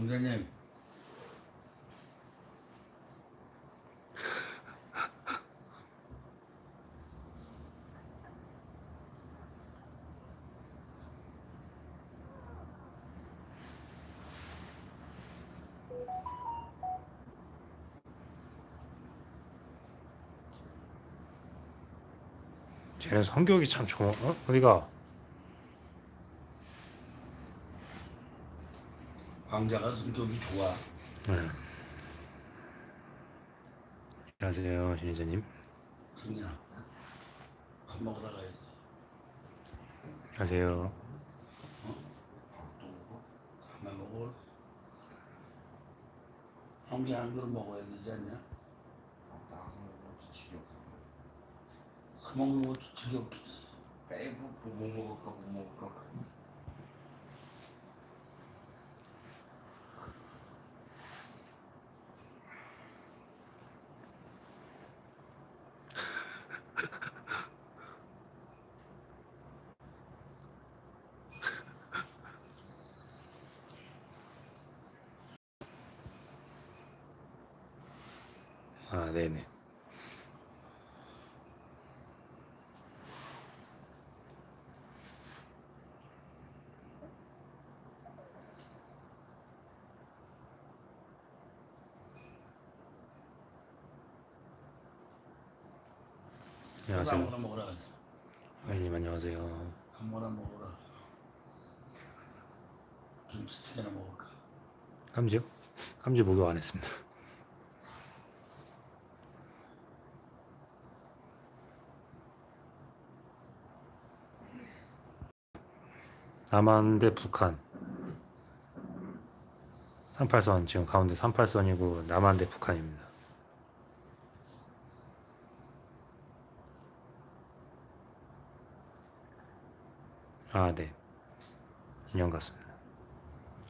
원장님 쟤는 성격이 참 좋아. 어? 어디가? 왕자가 성격이 좋아. 네. 안녕하세요, 신희자님. 승진아 밥 먹으러 가야지. 안녕하세요. 밥만 먹어. 한개 한 그릇 먹어야 되지 않냐? 사 먹는 것도 지겹긴 해. 빼고 뭐 먹을까 뭐 먹을까. 아, 네네. 안녕하세요. 아무거나. 아님 안녕하세요. 아무거나 먹으러. 김치찌개나 먹을까? 깜지요? 깜지 목욕 안 했습니다. 남한 대 북한 38선 지금 가운데 38선이고 남한 대 북한입니다. 아, 네. 인형 같습니다.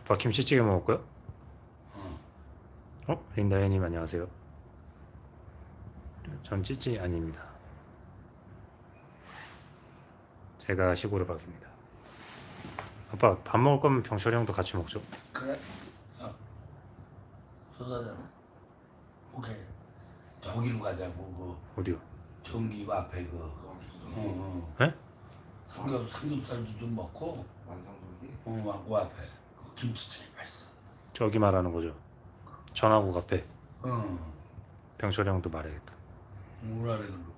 아빠 김치찌개 먹을 거요? 어? 린다혜님 안녕하세요. 전 찌찌 아닙니다. 제가 시골의 박입니다. 아빠 밥 먹을 거면 병철이 형도 같이 먹죠. 그래? 어. 소사장. 오케이. 저기로 가자고. 어디요? 그 전기구 앞에 그. 어, 어. 에? 삼겹 삼겹살도 좀 먹고. 완성도기. 어, 그 앞에 그 김치찌개 맛있어. 저기 말하는 거죠. 전화국 앞에 어. 병철이 형도 말해야겠다. 물 아래 글로.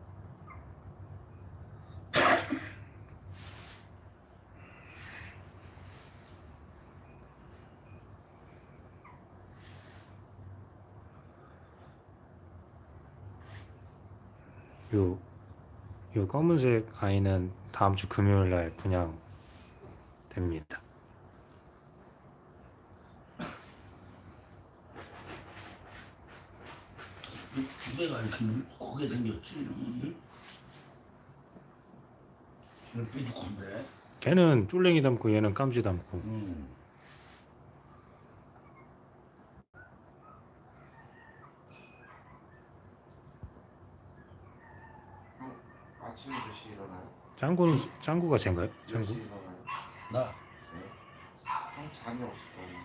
요, 요 검은색 아이는 다음 주 금요일 날 분양됩니다. 이 주대가 이렇게 크게 생겼지. 응? 얘는 뾰족한데. 걔는 쫄랭이 담고 얘는 깜지 담고 음. 형 아침에 몇 시에 일어나요? 짱구는 짱구가 쟤인가요? 몇 짱구? 나 네. 형 잠이 없을 거예요.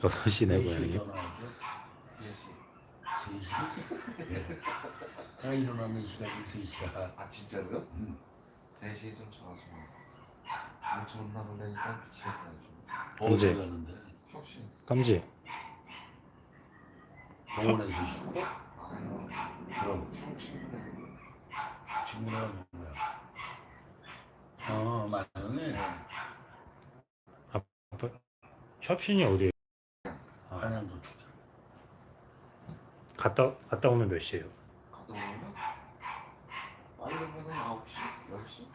6시 내 내일 고양이요? 일어나야 돼. 3시. 3시. 네. 내가 일어나는 시간이 3시야. 아 진짜로요? 음. 3시에 좀 전화주면. 모처럼 나가려니까 미치겠다 좀. 언제? 어디 가는데? 혁신. 깜지? 병원에서 쉬고? 아유. 그럼 형 친구네. 친구랑 온 거야. 어, 맞네. 네. 아빠 협신이 어디에요? 아, 안양도 축제. 갔다 갔다 오면 몇 시에요? 갔다 오면 빠르면은 9시, 10시.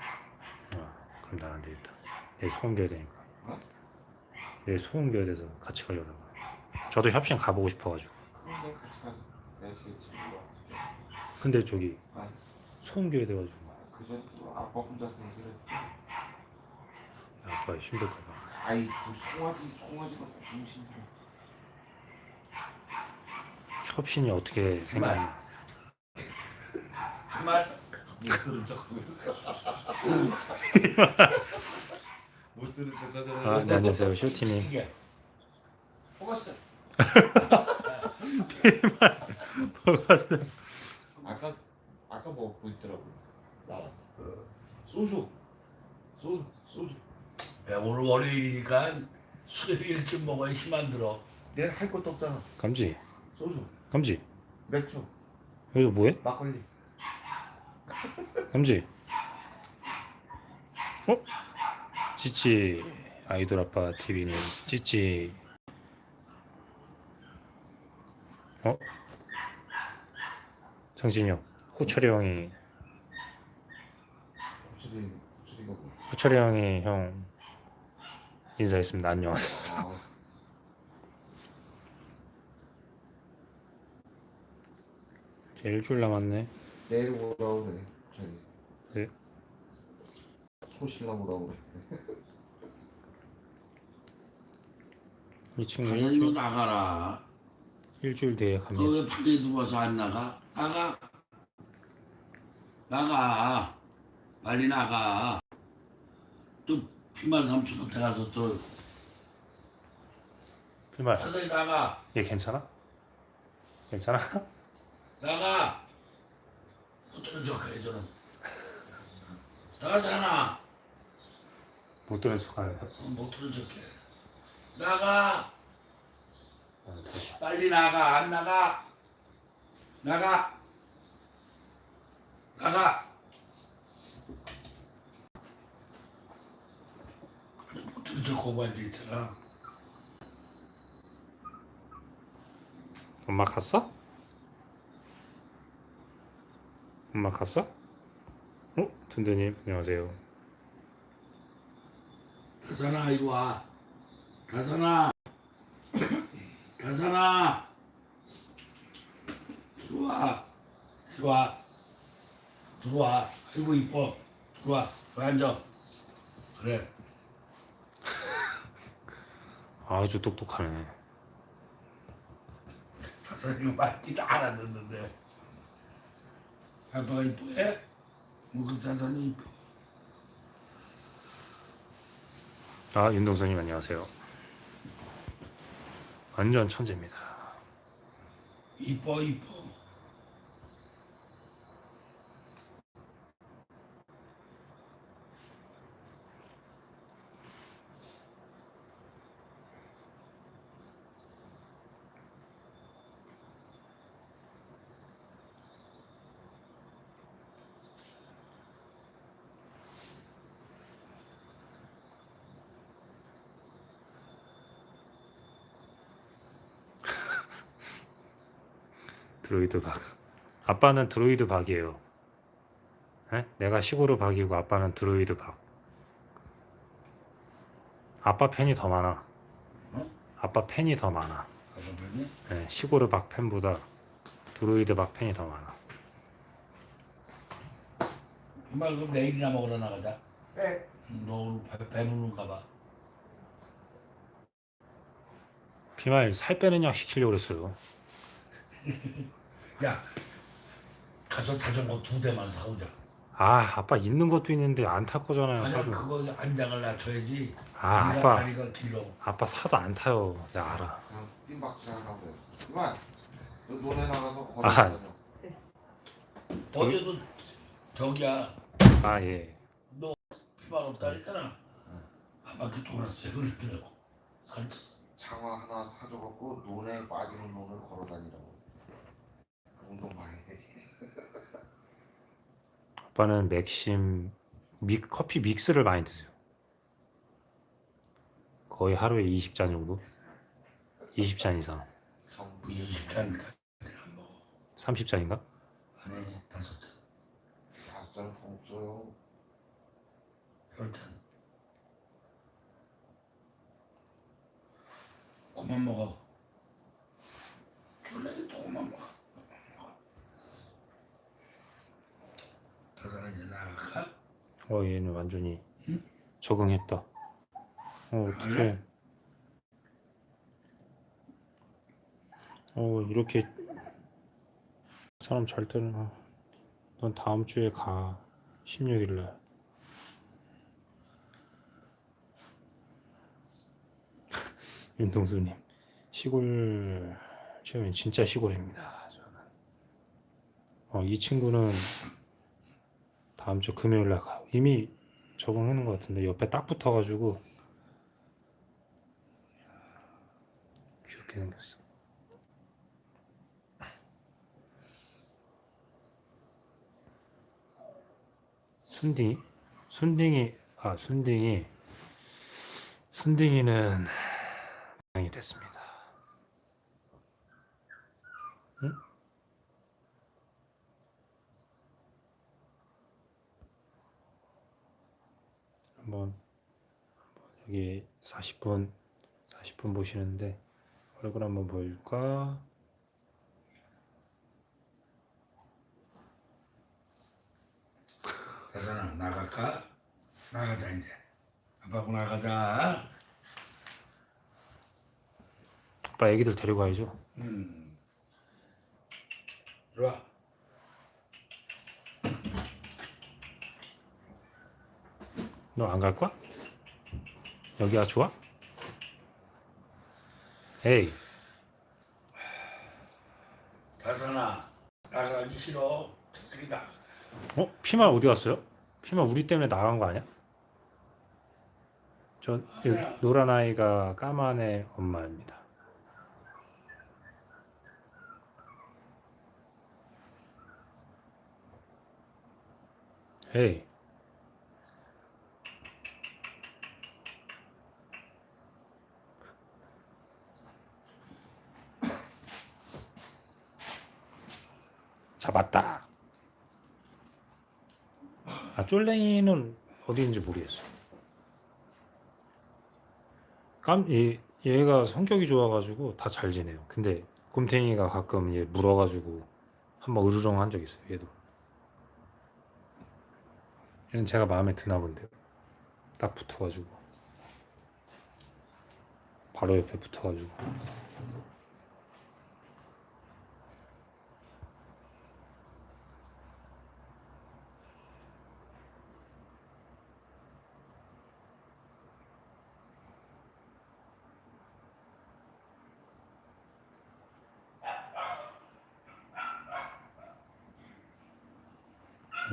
아, 그럼 나안 되겠다. 내일 소음 겨야 되니까. 어? 내일 소음 겨야 돼서 같이 가려다가. 저도 협신 가보고 싶어가지고. 그럼 내가 같이 가자. 3시에 집에 와서. 근데 저기 아, 소음 겨야 돼가지고 그전에 또 아빠 혼자 쓴 소리. 아빠 힘들까봐. 아이 그 송아지 송아지가 너무 힘들어. 협신이 어떻게 생겼냐? 그 말? 못 들은 척하고 있어. 못 들은 척하잖아. 아, 네, 안녕하세요, 쇼티님. 축제. 먹었어요. 먹었어요. 아까 아까 먹고 있더라고. 나왔어. 소주. 소주. 소주. 야, 오늘 월요일이니까 술 이렇게 먹어야 힘 안 들어. 내일 할 것도 없잖아. 감지, 소주. 감지. 맥주. 여기서 뭐해? 막걸리. 감지. 어? 찌찌 아이돌 아빠 TV는 찌찌. 어? 정진이 형, 호철이 형이 뭐. 호철이 형이 형 인사했습니다. 안녕하세요. 아, 이제 일주일 남았네. 내일 오라고 그래. 저기. 네. 소신랑 오라고 그래. 이 친구 일주일, 나가라. 일주일 뒤에 너 갑니다. 왜 밖에 누워서 안 나가? 나가. 나가. 빨리 나가. 또 피만 삼촌한테 가서 또 필말, 서서히 나가. 얘 괜찮아? 괜찮아? 나가. 못 들은 척해 저는. 나가잖아. 못 들은 척하네. 어, 못 들은 척해. 나가. 어, 됐다. 빨리 나가. 안 나가. 나가. 나가. 척 하고 앉아있잖아. 엄마 갔어? 엄마 갔어? 어? 든든님 안녕하세요. 다산아 이리 와. 다산아. 다산아. 들어와. 들어와. 들어와. 아이고 이뻐. 들어와. 여기 앉아. 그래. 아주 똑똑하네. 다산이가 말귀도 알아듣는데. 아빠가 이뻐해? 뭐그 다산이 이뻐. 아 윤동선님 안녕하세요. 완전 천재입니다. 이뻐 이뻐. 드로이드 박. 아빠는 드로이드 박이에요. 에? 내가 시골의 박이고 아빠는 드로이드 박. 아빠 팬이 더 많아. 어? 아빠 팬이 더 많아. 예, 시골의 박 팬보다 드로이드 박 팬이 더 많아. 정말 그럼 내일이나 먹으러 나가자. 네. 응, 너 오늘 배, 배부른가 봐. 피말 살 빼는 약 시키려고 그랬어요. 야, 가서 자전거 두 대만 사오자. 아 아빠 있는 것도 있는데 안 탈 거잖아요. 아니야, 사도. 그거 안장을 낮춰야지. 아 네가 아빠 다리가 길어. 아빠 사도 안 타요. 내가 알아. 그냥 띵박질 하라고. 그만. 너 노래 나가서 아. 걸어다녀. 어제도 저기야, 아 예. 피만 없다 그랬잖아. 한 바퀴 돌았어요. 그러더라고. 산책. 장화 하나 사줘갖고 논에 빠지는 놈을 걸어 다니라고. 그 운동 많이 되지. 아빠는 맥심 믹 커피 믹스를 많이 드세요. 거의 하루에 20잔 정도? 20잔 이상. 정부 20잔까지 안 먹어. 30잔인가? 아니, 다섯 잔, 다섯 더 없어요. 열 잔. 그만 먹어. 졸래 조금만 먹어. 다산아 이제 나갈까? 어 얘는 완전히 응? 적응했다. 어. 그래? 어 이렇게 사람 잘 때는 아, 넌 다음 주에 가 16일 날. 윤동수님 시골 지금 진짜 시골입니다. 저는. 어, 이 친구는 다음 주 금요일 날 가요. 이미 적응하는 것 같은데 옆에 딱 붙어가지고 귀엽게 생겼어. 순딩이? 순딩이 아 순딩이 순딩이는 방이 됐습니다. 한번 여기 40분 40분 보시는데 얼굴 한번 보여줄까? 대산아 나갈까? 나가자 이제 아빠하고 나가자 아빠 애기들 데리고 가야죠. 음 좋아 너 안 갈 거야? 여기가 좋아? 에이 대산아 나가기 싫어 저 새끼 나 어? 피마 어디 갔어요? 피마 우리 때문에 나간 거 아니야? 저이 노란 아이가 까만 애 엄마입니다. 헤이 잡았다. 아 쫄랭이는 어디인지 모르겠어. 깜, 얘, 얘가 성격이 좋아가지고 다 잘 지내요. 근데 곰탱이가 가끔 얘 물어가지고 한번 으르렁 한 적 있어요. 얘도. 얘는 제가 마음에 드나 본데요. 딱 붙어가지고. 바로 옆에 붙어가지고.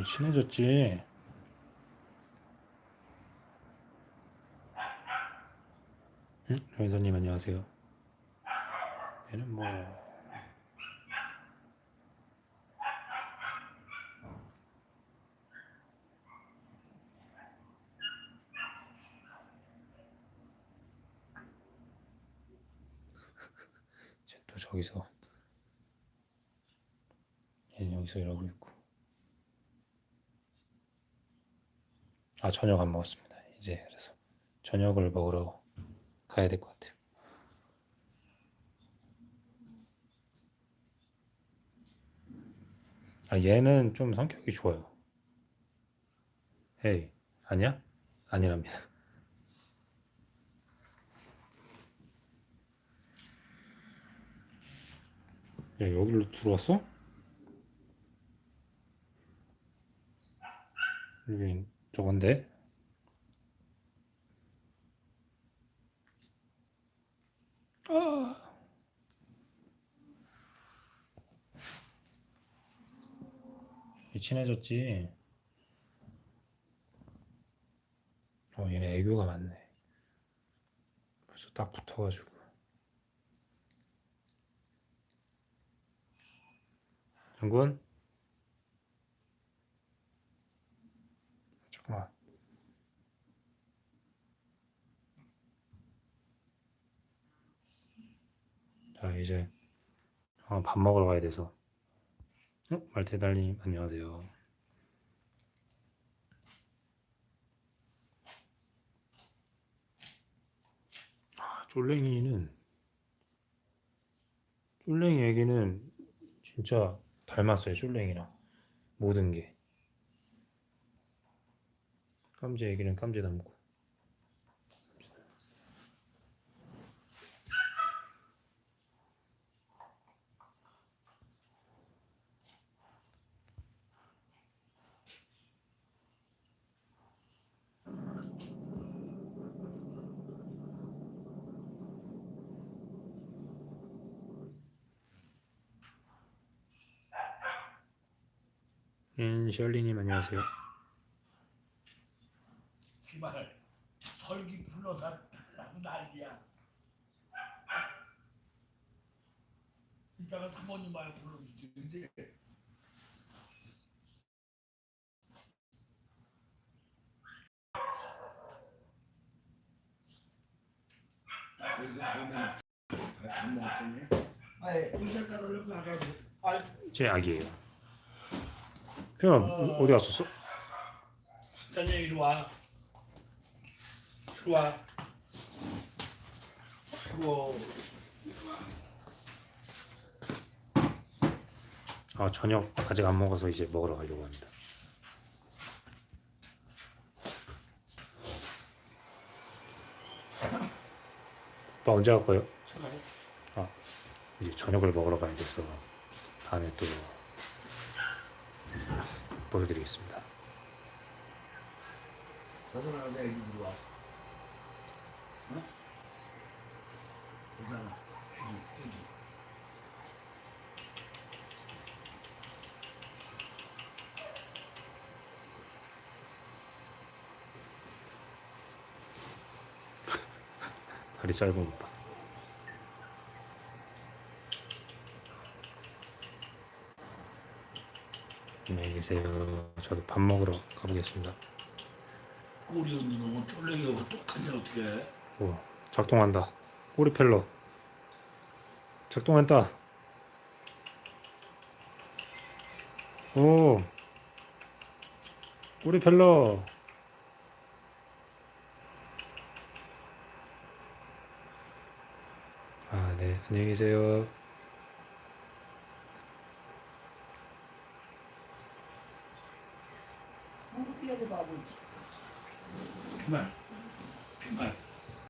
친해졌지. 응? 변사님 안녕하세요. 얘는 뭐 쟤 또 저기서 얘는 여기서 이러고 있고 아 저녁 안 먹었습니다. 이제 그래서 저녁을 먹으러 가야 될 것 같아요. 아 얘는 좀 성격이 좋아요. 헤이 아니야? 아니랍니다. 야 여기로 들어왔어? 여기 저건데 아. 얘 친해졌지. 어, 얘네 애교가 많네. 벌써 딱 붙어가지고. 장군? 잠깐만. 자, 이제 어, 밥 먹으러 가야 돼서. 어? 말테달님, 안녕하세요. 아, 쫄랭이는, 쫄랭이 애기는 진짜 닮았어요, 쫄랭이랑. 모든 게. 깜제 얘기는 깜제 남고 인 셜리님 안녕하세요. 기말 설기 불러다 달라고 난리야. 이따가 사모님 말 불러주지. 근데. 제 아기예요. 표현 어디 갔었어? 자네 이리 와. 와. 아이고. 아 저녁 아직 안 먹어서 이제 먹으러 가려고 합니다. 오빠 언제 갈 거예요? 아 이제 저녁을 먹으러 가야 돼서 다음에 또 보여드리겠습니다. 내 애기 이리 와. 어? 애기 애기. 다리 짧은 오빠. 안녕히 계세요. 저도 밥 먹으러 가보겠습니다. 꼬리 없는 놈은 쫄래기하고 똑같냐 어떻게 해? 오, 작동한다. 꼬리 펠러. 작동한다. 오. 꼬리 펠러. 아, 네. 안녕히 계세요.